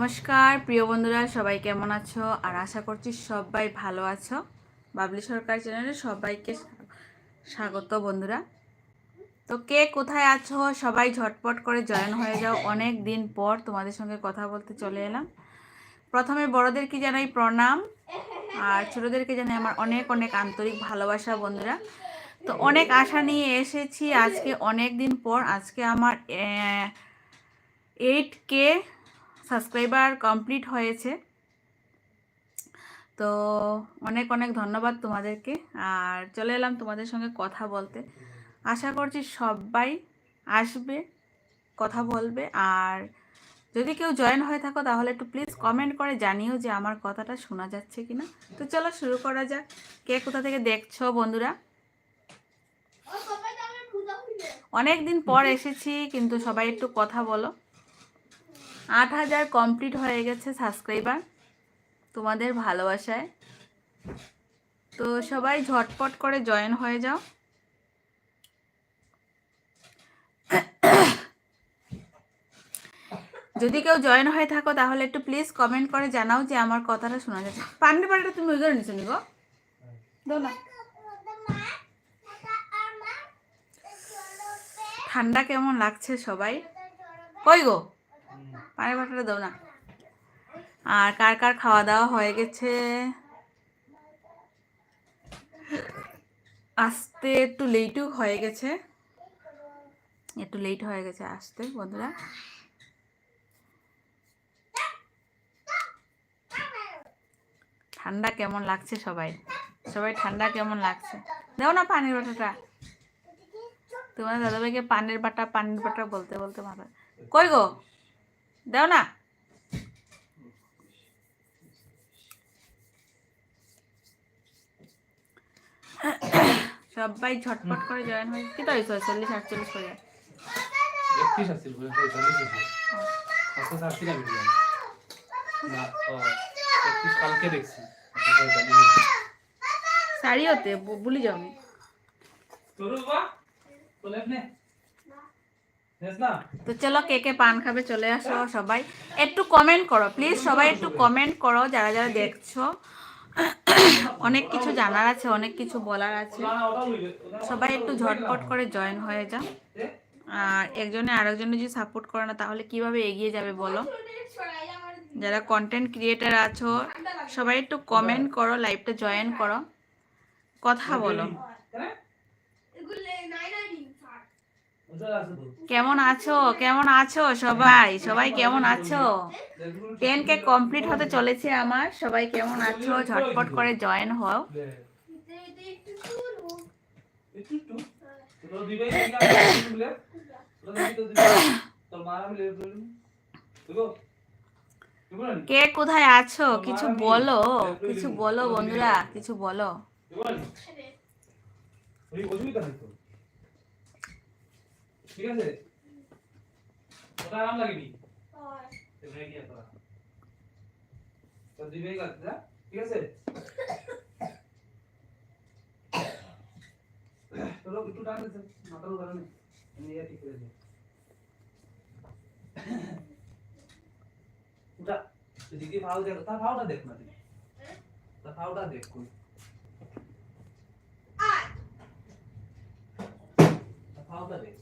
নমস্কার, প্রিয় বন্ধুরা, সবাই কেমন আছো? আর আশা করছি সবাই ভালো আছো। বাবলি সরকার চ্যানেলে সবাইকে স্বাগত বন্ধুরা। তো কে কোথায় আছো? সবাই ঝটপট করে জয়েন হয়ে যাও। অনেক দিন পর তোমাদের সঙ্গে কথা বলতে চলে এলাম। প্রথমে বড়দেরকে জানাই প্রণাম? আর ছোটোদেরকে জানাই আমার অনেক অনেক আন্তরিক ভালোবাসা বন্ধুরা। তো অনেক আশা নিয়ে এসেছি আজকে অনেক দিন পর। আজকে আমার এইট কে সাবস্ক্রাইবার কমপ্লিট হয়েছে। তো অনেক অনেক ধন্যবাদ তোমাদেরকে। আর চলে এলাম তোমাদের সঙ্গে কথা বলতে। আশা করছি সবাই আসবে কথা বলবে। আর যদি কেউ জয়েন হয়ে থাকো তাহলে একটু প্লিজ কমেন্ট করে জানিও যে আমার কথাটা শোনা যাচ্ছে কি না তো চলো শুরু করা যাক। কে কোথা থেকে দেখছ বন্ধুরা? অনেক দিন পর এসেছি কিন্তু সবাই একটু কথা বলো। আট হাজার কমপ্লিট হয়ে গেছে সাবস্ক্রাইবার তোমাদের ভালোবাসায়। তো সবাই ঝটপট করে জয়েন হয়ে যাও। যদি কেউ জয়েন হয়ে থাকো তাহলে একটু প্লিজ কমেন্ট করে জানাও যে আমার কথাটা শোনা যাচ্ছে। পান্ডে পান্ডে তুমি ওই করে নিছো নিগো না। ঠান্ডা কেমন লাগছে সবাই? কই গো? পানি বাটাটা দাও না। আর কার কার খাওয়া দাওয়া হয়ে গেছে? আসতে একটু লেটও হয়ে গেছে। একটু লেট হয়ে গেছে আসতে, বন্ধুরা। ঠান্ডা কেমন লাগছে সবাই? সবাই ঠান্ডা কেমন লাগছে? দাও না পানির বাটাটা। তোমার দাদাভাইকে পানির বাটা পানির বাটা বলতে বলতে মাথা কই গো? দাও না। সবাই ঝটপট করে জয়েন হয়ে কি তো হয়েছে চল্লিশ আটচল্লিশ করে। একত্রিশ আসছিল ও একত্রিশ কালকে দেখছি। শাড়ি হতে বলি যাও তোর বা তোলে তো চলো কে কে পান খাবে চলে আসো সবাই। একটু কমেন্ট করো প্লিজ সবাই একটু কমেন্ট করো যারা যারা দেখছ। অনেক কিছু জানার আছে অনেক কিছু বলার আছে। সবাই একটু ঝটপট করে জয়েন হয়ে যাও। আর একজনে আরেকজনে যদি সাপোর্ট করে না তাহলে কীভাবে এগিয়ে যাবে বলো? যারা কন্টেন্ট ক্রিয়েটার আছো সবাই একটু কমেন্ট করো লাইভটা জয়েন করো। কথা বলো। কেমন আছো? কেমন আছো সবাই? সবাই কেমন আছো? টেন কে কমপ্লিট হতে চলেছে আমার। সবাই কেমন আছো? ঝটপট করে জয়েন হও? কে কোথায় আছো? কিছু বলো কিছু বলো বন্ধুরা, কিছু বলো। ঠিক আছে ওটা আরাম লাগেনি এখানে গিয়ে তোরা তোর দিবেই গাছ যা ঠিক আছে চলো একটু টান দিতে মাথার কারণে আমি ইয়া ঠিক করে দিই ওটা এদিকে ভাও দেখ তার ভাওটা দেখ না তুই তার ভাওটা দেখ কই তার ভাওটা দেখ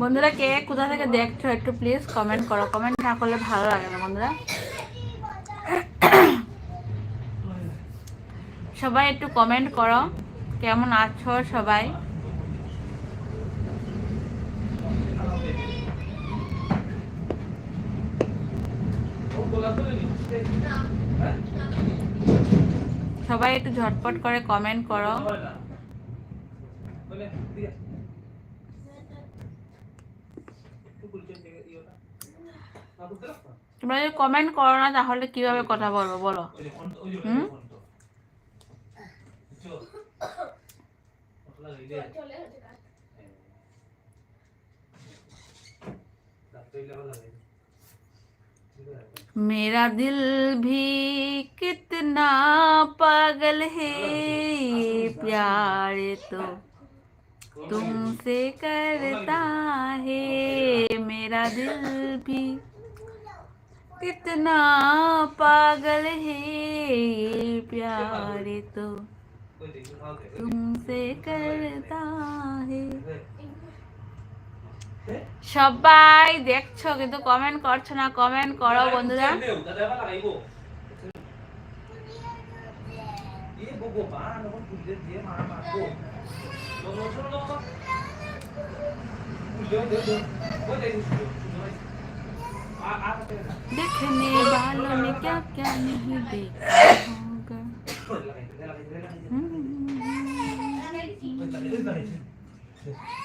বন্ধুরা, কে কোথা থেকে দেখছ একটু প্লিজ কমেন্ট করো। কমেন্ট না করলে ভালো লাগে না, বন্ধুরা। সবাই একটু কমেন্ট করো। কেমন আছো সবাই? সবাই একটু ঝটপট করে কমেন্ট করো। তোমরা যদি কমেন্ট করো না, তাহলে কীভাবে কথা বলব, বলো। হুম? ফোন मेरा दिल भी कितना पागल है, प्यार तो तुमसे करता है। मेरा दिल भी कितना पागल है, प्यार तो तुमसे करता है। সবাই দেখছো কিন্তু কমেন্ট করছো না কমেন্ট করো বন্ধুরা देखने वालों ने क्या क्या नहीं देखा होगा तू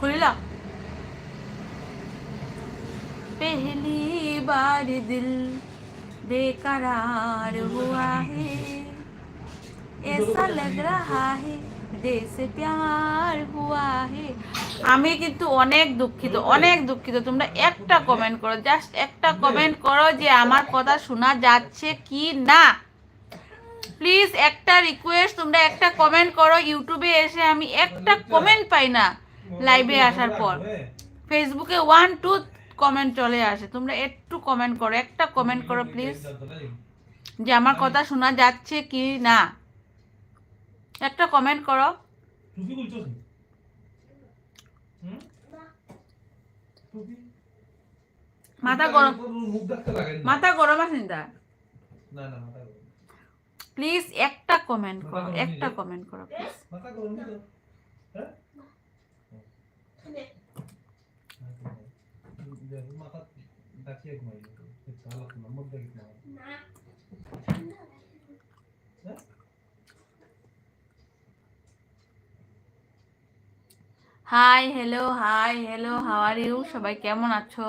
खुली पहली बार दिल बेकरार हुआ है ऐसा लग रहा है जैसे प्यार हुआ है আমি কিন্তু অনেক দুঃখিত অনেক দুঃখিত তোমরা একটা কমেন্ট করো জাস্ট একটা কমেন্ট করো যে আমার কথা শোনা যাচ্ছে কি না প্লিজ একটা রিকোয়েস্ট তোমরা একটা কমেন্ট করো। ইউটিউবে এসে আমি একটা কমেন্ট পাই না লাইভে আসার পর। ফেসবুকে ওয়ান টু কমেন্ট চলে আসে। তোমরা একটু কমেন্ট করো, একটা কমেন্ট করো প্লিজ যে আমার কথা শোনা যাচ্ছে কি না? একটা কমেন্ট করো। মাথা গরম মাথা গরম আছে না না, মাথা প্লিজ একটা কমেন্ট করো একটা কমেন্ট করো please hi hello hi hello how are you সবাই কেমন আছো?